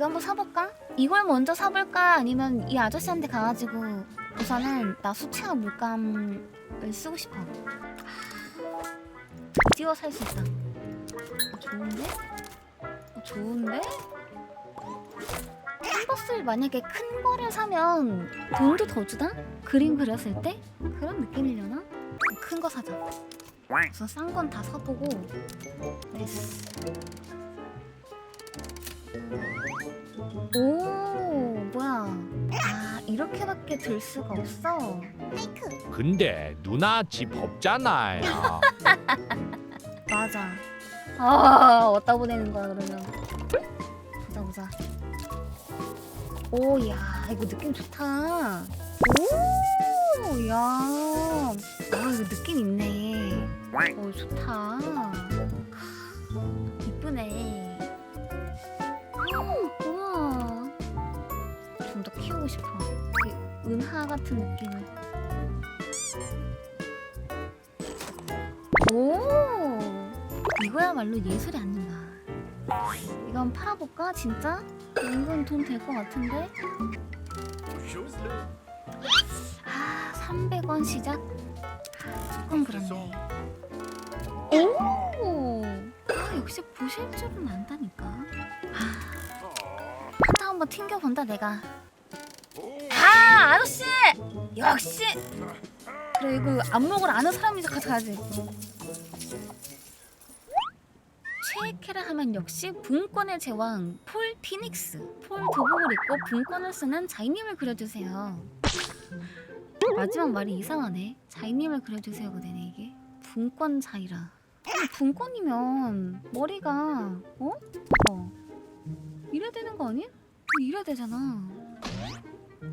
이거 한번 사볼까? 이걸 먼저 사볼까? 아니면 이 아저씨한테 가가지고 우선은 나 수채화 물감을 쓰고 싶어. 드디어 살 수 있다. 어, 좋은데? 어, 좋은데? 캔버스를 만약에 큰 거를 사면 돈도 더 주다? 그림 그렸을 때? 그런 느낌이려나? 큰 거 사자. 우선 싼 건 다 사보고 됐어. 오 뭐야. 아 이렇게밖에 들 수가 없어. 페이크 근데 누나 집 없잖아요. 맞아. 아 어디다 보내는 거야 그러면. 보자 보자. 오 야 이거 느낌 좋다. 오 야. 아 이거 느낌 있네. 오 좋다. 이쁘네 싶어. 이 은하 같은 느낌을. 오! 이거야말로 예술이 이거 한번 팔아볼까? 진짜? 은근 돈 될 것 같은데? 아 300원 시작? 조금 그렇네. 오! 아, 역시 보실 줄은 안다니까. 아, 한타 한번 튕겨본다 내가 아 아저씨! 역시! 그래 이거 안목을 아는 사람이 가져가야지. 최애캐를 하면 역시 분권의 제왕 폴 피닉스. 폴 도복을 입고 분권을 쓰는 자이님을 그려주세요. 마지막 말이 이상하네. 자이님을 그려주세요 그대네 이게. 분권 자이라. 분권이면 머리가 어? 어. 이래야 되는 거 아니? 이래야 되잖아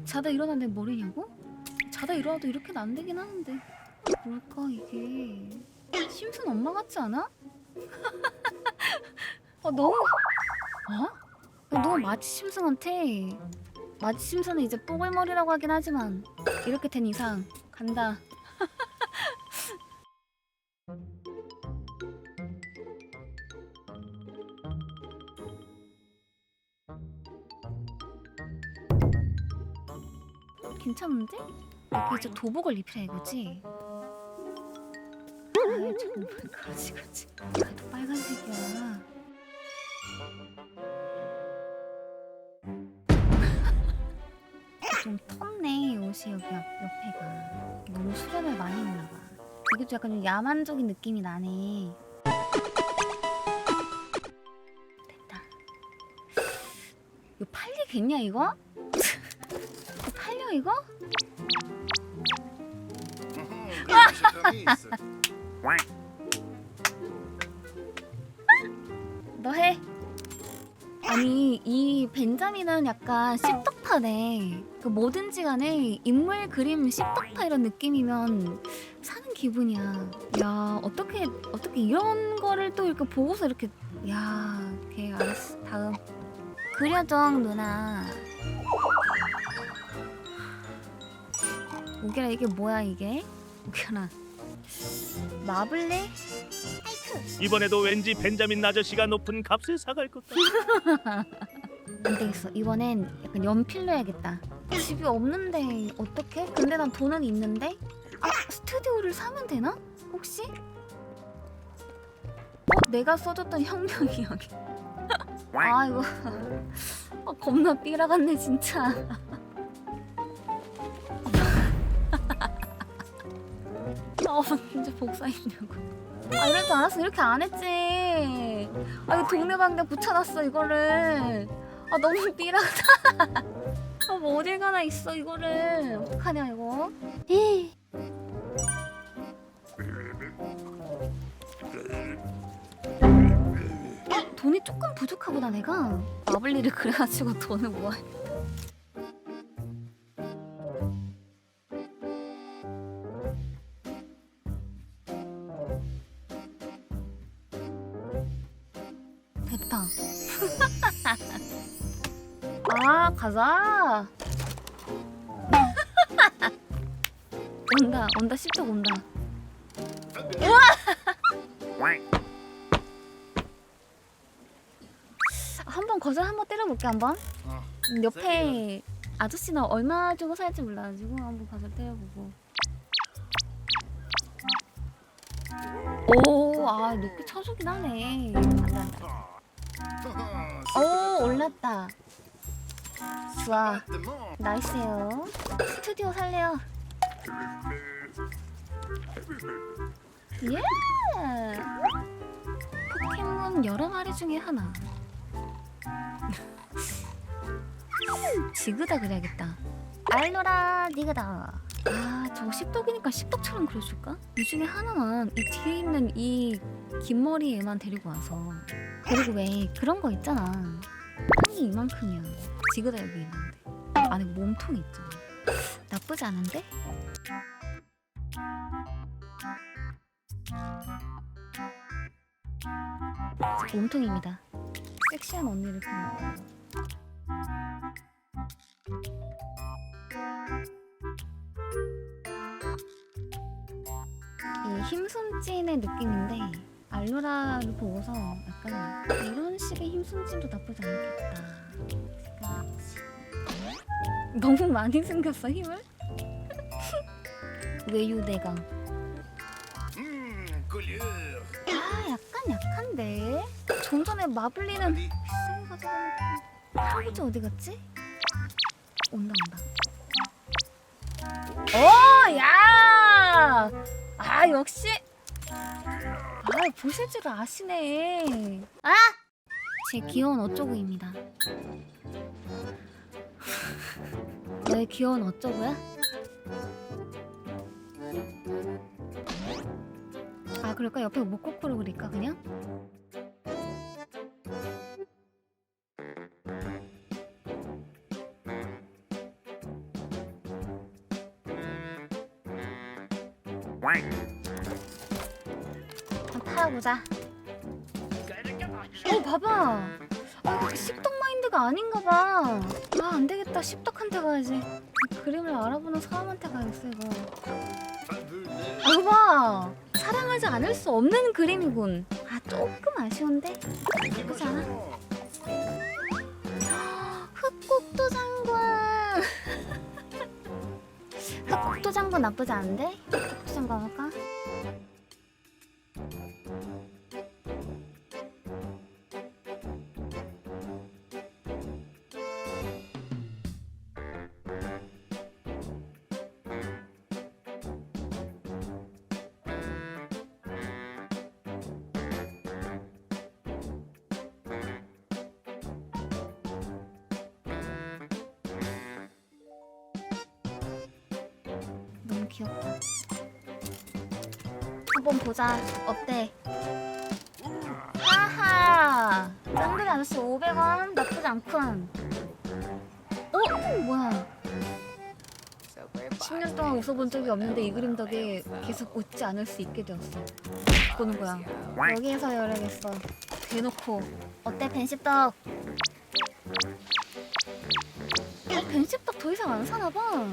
자다 일어났는데 머리냐고? 자다 일어나도 이렇게는 안 되긴 하는데 뭘까 이게 심슨 엄마 같지 않아? 어 너무 어? 너무 마치 심슨한테 마치 심슨은 이제 뽀글머리라고 하긴 하지만 이렇게 된 이상 간다 괜찮은데? 여기 이제 도복을 입히라 이거지? 아이 정말 그러지 그러지 그래도 빨간색이야 좀 텄네 옷이 여기 옆, 옆에가 너무 수련을 많이 했나봐 좀 약간 좀 야만적인 느낌이 나네 됐다 이거 팔리겠냐 이거? 이거 이거? 너 해. 아니 이 벤자민은 약간 씹덕파네. 그 뭐든지 간에 인물 그림 씹덕파 이런 느낌이면 사는 기분이야. 야 어떻게 어떻게 이런 거를 또 이렇게 보고서 이렇게 야 오케이 알았어 다음 그려정 누나. 오게라 이게 뭐야 이게? 오게라 마블레? 이번에도 왠지 벤자민 아저씨가 높은 값을 사갈 것 같아. 안 되겠어. 이번엔 약간 연필로 해야겠다. 집이 없는데 어떡해? 근데 난 돈은 있는데? 아, 스튜디오를 사면 되나? 혹시? 어, 내가 써줬던 혁명이 여기. 아, 이거. 아, 겁나 삐라갔네, 진짜. 아, 진짜 복사했냐고. 아, 이럴 줄 알았어. 이렇게 안 했지. 아, 이거 동네방네 붙여놨어, 이거를. 아 너무 삐라다. 아뭐 어딜 가나 있어 이거를 어떡하냐 이거. 에이. 어, 돈이 조금 부족하구나 내가 마블리를 그래가지고 돈을 모아. 가자 온다 온다 십적 온다 우와 한번 거절 한번 때려볼게 한번. 음, 옆에 아저씨는 얼마 주고 살지 몰라가지고 한번 거절 때려보고. 오, 아 높게 쳐주긴 하네. 안 돼 안 돼. 오 올랐다. 좋아. 나이스요. 스튜디오 살래요. 예. 포켓몬 여러 마리 중에 하나. 지그다 그래야겠다. 알로라 니그다. 아 저거 십덕이니까 십덕처럼 그려줄까? 이 중에 하나만 이 뒤에 있는 이 긴 머리 애만 데리고 와서 그리고 왜 그런 거 있잖아. 땅이 이만큼이야. 지그다 여기 있는데 안에 몸통 있잖아. 나쁘지 않은데? 몸통입니다. 섹시한 언니를 보는 이 힘숨찐의 느낌인데 알로라를 보고서 약간 이런 식의 힘숨찐도 나쁘지 않겠다. 너무 많이 생겼어 힘을? 외유내강. 아 약간 약한데? 좀 전에 마블리는 할아버지 어디 갔지? 온다 온다. 오 야! 아 역시. 아 보실 줄 아시네. 아! 제 귀여운 어쩌구입니다 너의 귀여운 어쩌구야? 아 그럴까 옆에 목코코로 그릴까 그냥? 한번 타보자 어 봐봐 아 그렇 게 십덕 마인드가 아닌가 봐 아 안 되겠다 십덕한테 가야지 그림을 알아보는 사람한테 가야겠어 이거 아, 이거 봐 사랑하지 않을 수 없는 그림이군. 아 조금 아쉬운데 나쁘지 않아. 흑곡도 장군. 흑곡도 장군 나쁘지 않은데? 흑곡도 장군 귀엽다. 한번 보자. 어때? 아하! 짱돌이 아저씨 500원 나쁘지 않군. 어? 뭐야? 10년 동안 웃어본 적이 없는데 이 그림 덕에 계속 웃지 않을 수 있게 되었어. 보는 거야. 여기에서 열어야겠어. 대놓고. 어때 벤십덕? 어, 벤십덕 더 이상 안 사나 봐.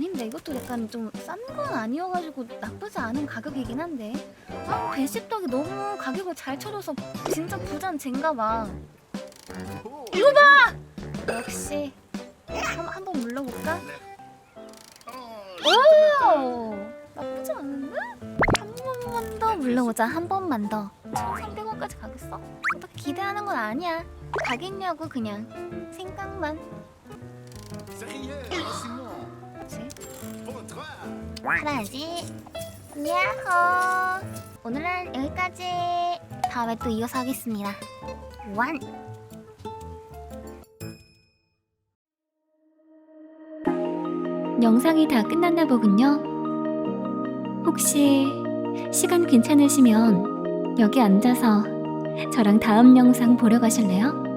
아닌데 이것도 약간 좀 싼 건 아니어가지고 나쁘지 않은 가격이긴 한데 아 벤십덕이 너무 가격을 잘 쳐줘서 진짜 부잔 젠가 봐 이거 봐! 역시 한, 한번 물러볼까? 오! 나쁘지 않은데? 한 번만 더 물러보자 한 번만 더 1300원까지 가겠어? 딱 기대하는 건 아니야 가겠냐고 그냥 생각만 그치? 하나지. 야호 오늘은 여기까지. 다음에 또 이어서 하겠습니다. 완 영상이 다 끝났나 보군요. 혹시 시간 괜찮으시면 여기 앉아서 저랑 다음 영상 보러 가실래요?